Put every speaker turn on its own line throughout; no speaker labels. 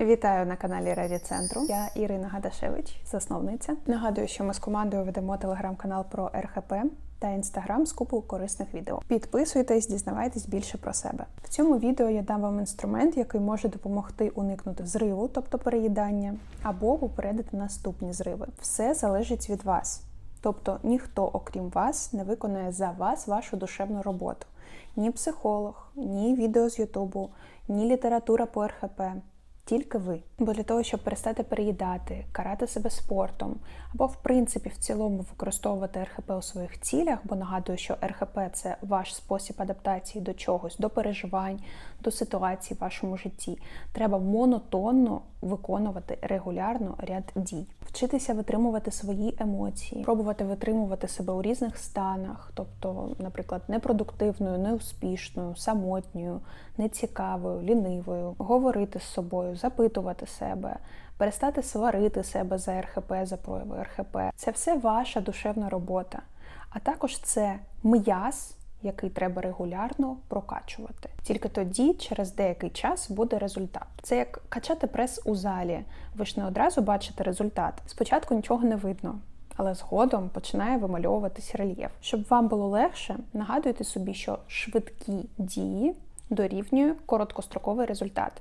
Вітаю на каналі Реді Центру. Я Ірина Гадашевич, засновниця. Нагадую, що ми з командою ведемо телеграм-канал про РХП та інстаграм з купу корисних відео. Підписуйтесь, дізнавайтесь більше про себе. В цьому відео я дам вам інструмент, який може допомогти уникнути зриву, тобто переїдання, або попередити наступні зриви. Все залежить від вас. Тобто ніхто, окрім вас, не виконає за вас вашу душевну роботу. Ні психолог, ні відео з Ютубу, ні література по РХП. Тільки ви. Бо для того, щоб перестати переїдати, карати себе спортом, або в принципі в цілому використовувати РХП у своїх цілях, бо нагадую, що РХП це ваш спосіб адаптації до чогось, до переживань, до ситуації в вашому житті. Треба монотонно виконувати регулярно ряд дій, вчитися витримувати свої емоції, пробувати витримувати себе у різних станах, тобто, наприклад, непродуктивною, неуспішною, самотньою, нецікавою, лінивою, говорити з собою, запитувати себе. Перестати сварити себе за РХП, за прояви РХП. Це все ваша душевна робота. А також це м'яз, який треба регулярно прокачувати. Тільки тоді, через деякий час, буде результат. Це як качати прес у залі. Ви ж не одразу бачите результат. Спочатку нічого не видно. Але згодом починає вимальовуватись рельєф. Щоб вам було легше, нагадуйте собі, що швидкі дії дорівнює короткостроковий результат.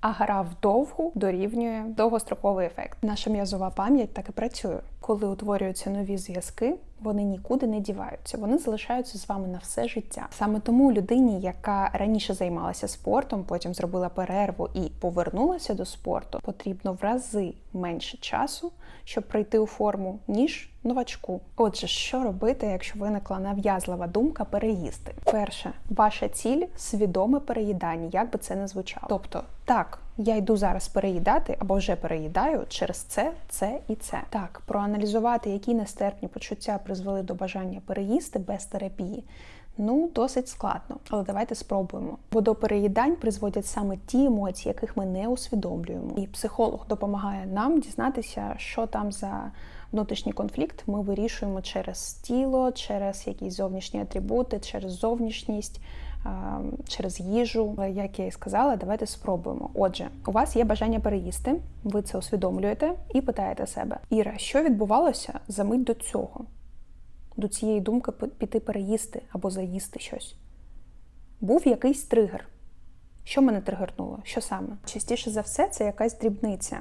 А гра вдовгу дорівнює довгостроковий ефект. Наша м'язова пам'ять так і працює. Коли утворюються нові зв'язки, вони нікуди не діваються, вони залишаються з вами на все життя. Саме тому людині, яка раніше займалася спортом, потім зробила перерву і повернулася до спорту, потрібно в рази менше часу, щоб прийти у форму, ніж новачку. Отже, що робити, якщо виникла нав'язлива думка переїсти? Перше, ваша ціль свідоме переїдання, як би це не звучало. Тобто, так, я йду зараз переїдати або вже переїдаю через це, це і це. Так, проаналізувати, які нестерпні почуття призвели до бажання переїсти без терапії. Ну, досить складно, але давайте спробуємо. Бо до переїдань призводять саме ті емоції, яких ми не усвідомлюємо. І психолог допомагає нам дізнатися, що там за внутрішній конфлікт ми вирішуємо через тіло, через якісь зовнішні атрибути, через зовнішність. Через їжу, як я і сказала, давайте спробуємо. Отже, у вас є бажання переїсти, ви це усвідомлюєте і питаєте себе: Іра, що відбувалося за мить до цього? До цієї думки піти переїсти або заїсти щось. Був якийсь тригер. Що мене тригернуло? Що саме? Частіше за все, це якась дрібниця,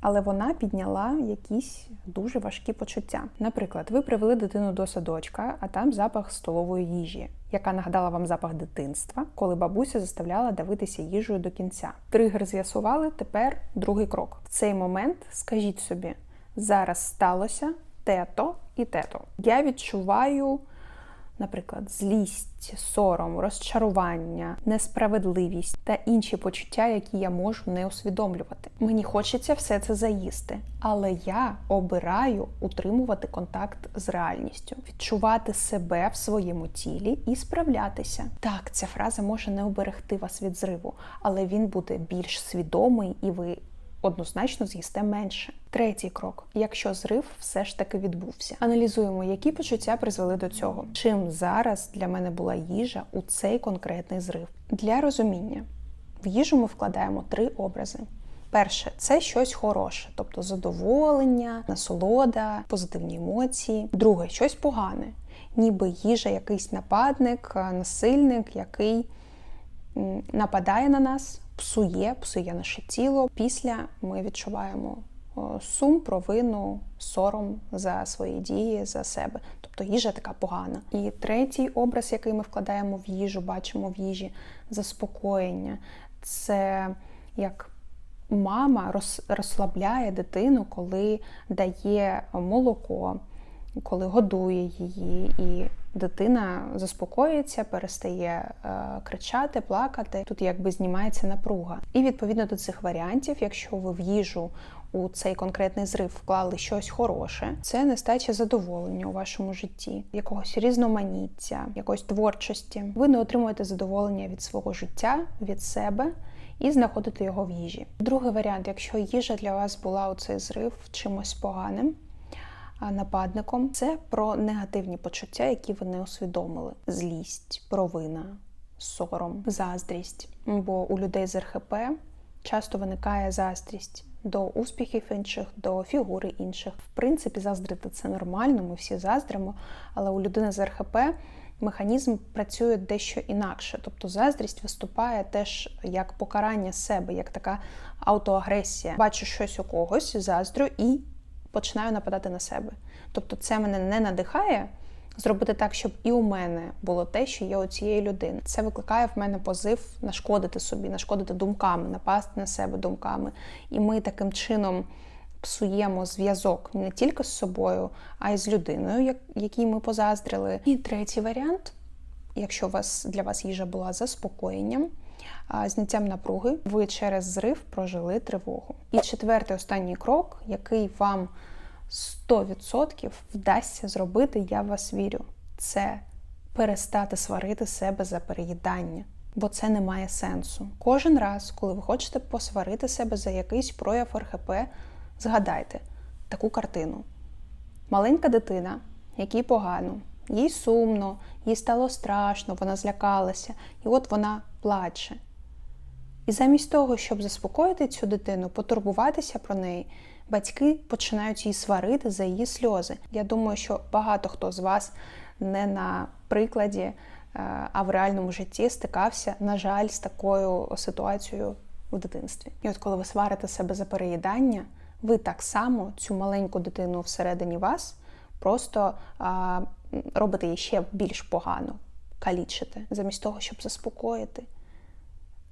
але вона підняла якісь дуже важкі почуття. Наприклад, ви привели дитину до садочка, а там запах столової їжі, яка нагадала вам запах дитинства, коли бабуся заставляла давитися їжею до кінця. Тригер з'ясували, тепер другий крок. В цей момент скажіть собі, зараз сталося тето і тето. Я відчуваю, наприклад, злість, сором, розчарування, несправедливість та інші почуття, які я можу не усвідомлювати. Мені хочеться все це заїсти, але я обираю утримувати контакт з реальністю, відчувати себе в своєму тілі і справлятися. Так, ця фраза може не оберегти вас від зриву, але він буде більш свідомий і ви однозначно з'їсте менше. Третій крок: якщо зрив все ж таки відбувся, аналізуємо, які почуття призвели до цього. Чим зараз для мене була їжа у цей конкретний зрив? Для розуміння в їжу ми вкладаємо три образи. Перше це щось хороше, тобто задоволення, насолода, позитивні емоції. Друге щось погане, ніби їжа, якийсь нападник, насильник, який нападає на нас, псує, псує наше тіло. Після ми відчуваємо сум, провину, сором за свої дії, за себе. Тобто їжа така погана. І третій образ, який ми вкладаємо в їжу, бачимо в їжі заспокоєння. Це як мама розслабляє дитину, коли дає молоко, коли годує її. і дитина заспокоюється, перестає е, кричати, плакати. Тут якби знімається напруга. І відповідно до цих варіантів, якщо ви в їжу у цей конкретний зрив вклали щось хороше, це нестача задоволення у вашому житті, якогось різноманіття, якоїсь творчості. Ви не отримуєте задоволення від свого життя, від себе. І знаходити його в їжі. Другий варіант, якщо їжа для вас була у цей зрив чимось поганим, нападником. Це про негативні почуття, які ви не усвідомили: злість, провина, сором, заздрість. Бо у людей з РХП часто виникає заздрість до успіхів інших, до фігури інших. В принципі, заздрити це нормально, ми всі заздримо, але у людини з РХП механізм працює дещо інакше. Тобто заздрість виступає теж як покарання себе, як така автоагресія. Бачу щось у когось, заздрю і починаю нападати на себе. Тобто, це мене не надихає. Зробити так, щоб і у мене було те, що є у цієї людини. Це викликає в мене позив нашкодити собі, нашкодити думками, напасти на себе думками. І ми таким чином псуємо зв'язок не тільки з собою, а й з людиною, якій ми позаздрили. І третій варіант, якщо вас для вас їжа була заспокоєнням, зняттям напруги, ви через зрив прожили тривогу. І четвертий останній крок, який вам 100% вдасться зробити, я вас вірю, це перестати сварити себе за переїдання. Бо це не має сенсу. Кожен раз, коли ви хочете посварити себе за якийсь прояв РХП, згадайте таку картину. Маленька дитина, якій погано, їй сумно, їй стало страшно, вона злякалася, і от вона плаче. І замість того, щоб заспокоїти цю дитину, потурбуватися про неї, батьки починають її сварити за її сльози. Я думаю, що багато хто з вас не на прикладі, е, а в реальному житті стикався, на жаль, з такою ситуацією у дитинстві. І от коли ви сварите себе за переїдання, ви так само цю маленьку дитину всередині вас просто а, робите її ще більш погано, калічите, замість того, щоб заспокоїти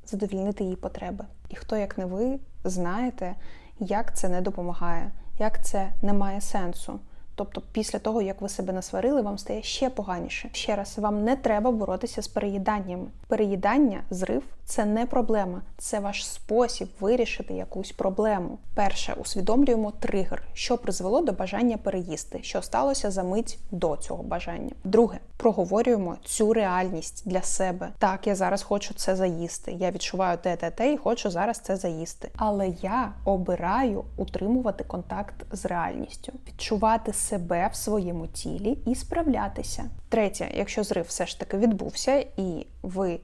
задовільнити її потреби. І хто, як не ви, знаєте, як це не допомагає, як це не має сенсу. Тобто, після того, як ви себе насварили, вам стає ще поганіше. Ще раз, вам не треба боротися з переїданнями. Переїдання, зрив це не проблема, це ваш спосіб вирішити якусь проблему. Перше, усвідомлюємо тригер, що призвело до бажання переїсти, що сталося за мить до цього бажання. Друге, проговорюємо цю реальність для себе. Так, я зараз хочу це заїсти. Я відчуваю те, те, те і хочу зараз це заїсти. Але я обираю утримувати контакт з реальністю, відчувати в своєму тілі і справлятися. Третє, якщо зрив все ж таки відбувся, і ви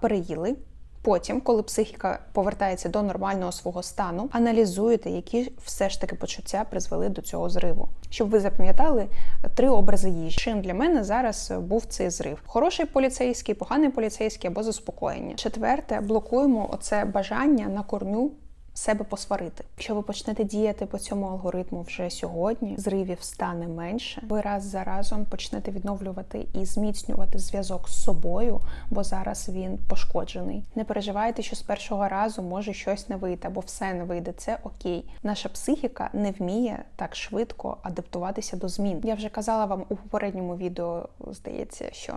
переїли. Потім, коли психіка повертається до нормального свого стану, аналізуєте, які все ж таки почуття призвели до цього зриву. Щоб ви запам'ятали три образи їжі. Чим для мене зараз був цей зрив: хороший поліцейський, поганий поліцейський або заспокоєння. Четверте, блокуємо оце бажання на корню. Себе посварити. Якщо ви почнете діяти по цьому алгоритму вже сьогодні, зривів стане менше. Ви раз за разом почнете відновлювати і зміцнювати зв'язок з собою, бо зараз він пошкоджений. Не переживайте, що з першого разу може щось не вийти, або все не вийде. Це окей. Наша психіка не вміє так швидко адаптуватися до змін. Я вже казала вам у попередньому відео, здається, що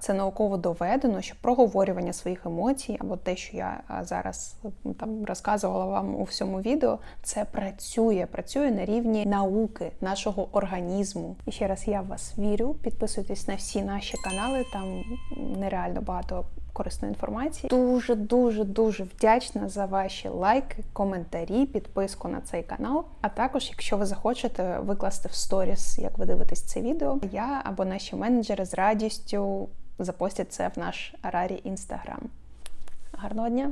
це науково доведено, що проговорювання своїх емоцій, або те, що я зараз там розказувала вам у всьому відео, це працює, працює на рівні науки нашого організму. І ще раз я в вас вірю. Підписуйтесь на всі наші канали, там нереально багато. Корисної інформації. Дуже дуже дуже вдячна за ваші лайки, коментарі, підписку на цей канал. А також, якщо ви захочете викласти в сторіс, як ви дивитесь це відео, я або наші менеджери з радістю запостять це в наш Арарі інстаграм. Гарного дня!